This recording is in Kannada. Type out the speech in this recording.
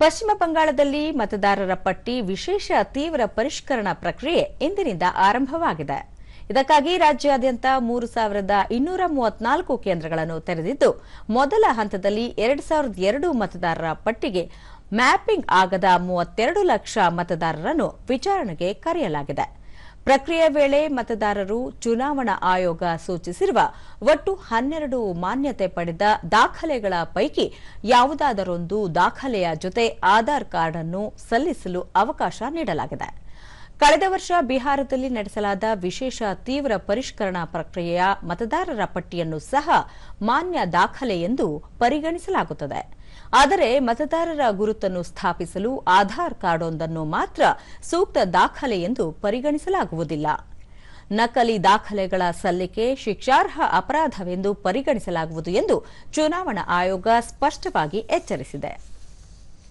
ಪಶ್ಚಿಮ ಬಂಗಾಳದಲ್ಲಿ ಮತದಾರರ ಪಟ್ಟಿ ವಿಶೇಷ ತೀವ್ರ ಪರಿಷ್ಕರಣಾ ಪ್ರಕ್ರಿಯೆ ಇಂದಿನಿಂದ ಆರಂಭವಾಗಿದೆ. ಇದಕ್ಕಾಗಿ ರಾಜ್ಯಾದ್ಯಂತ ಮೂರು ಸಾವಿರದ ಇನ್ನೂರ ಮೂವತ್ನಾಲ್ಕು ಕೇಂದ್ರಗಳನ್ನು ತೆರೆದಿದ್ದು, ಮೊದಲ ಹಂತದಲ್ಲಿ ಎರಡು ಸಾವಿರದ ಎರಡು ಮತದಾರರ ಪಟ್ಟಿಗೆ ಮ್ಯಾಪಿಂಗ್ ಆಗದ ಮೂವತ್ತೆರಡು ಲಕ್ಷ ಮತದಾರರನ್ನು ವಿಚಾರಣೆಗೆ ಕರೆಯಲಾಗಿದೆ. ಪ್ರಕ್ರಿಯೆ ವೇಳೆ ಮತದಾರರು ಚುನಾವಣಾ ಆಯೋಗ ಸೂಚಿಸಿರುವ ಒಟ್ಟು ಹನ್ನೆರಡು ಮಾನ್ಯತೆ ಪಡೆದ ದಾಖಲೆಗಳ ಪೈಕಿ ಯಾವುದಾದರೊಂದು ದಾಖಲೆಯ ಜೊತೆ ಆಧಾರ್ ಕಾರ್ಡ್ ಅನ್ನು ಸಲ್ಲಿಸಲು ಅವಕಾಶ ನೀಡಲಾಗಿದೆ. ಕಳೆದ ವರ್ಷ ಬಿಹಾರದಲ್ಲಿ ನಡೆಸಲಾದ ವಿಶೇಷ ತೀವ್ರ ಪರಿಷ್ಕರಣಾ ಪ್ರಕ್ರಿಯೆಯ ಮತದಾರರ ಪಟ್ಟಿಯನ್ನು ಸಹ ಮಾನ್ಯ ದಾಖಲೆ ಎಂದು ಪರಿಗಣಿಸಲಾಗುತ್ತದೆ. ಆದರೆ ಮತದಾರರ ಗುರುತನ್ನು ಸ್ಥಾಪಿಸಲು ಆಧಾರ್ ಕಾರ್ಡೊಂದನ್ನು ಮಾತ್ರ ಸೂಕ್ತ ದಾಖಲೆ ಎಂದು ಪರಿಗಣಿಸಲಾಗುವುದಿಲ್ಲ. ನಕಲಿ ದಾಖಲೆಗಳ ಸಲ್ಲಿಕೆ ಶಿಕ್ಷಾರ್ಹ ಅಪರಾಧವೆಂದು ಪರಿಗಣಿಸಲಾಗುವುದು ಎಂದು ಚುನಾವಣಾ ಆಯೋಗ ಸ್ಪಷ್ಟವಾಗಿ ಎಚ್ಚರಿಸಿದೆ.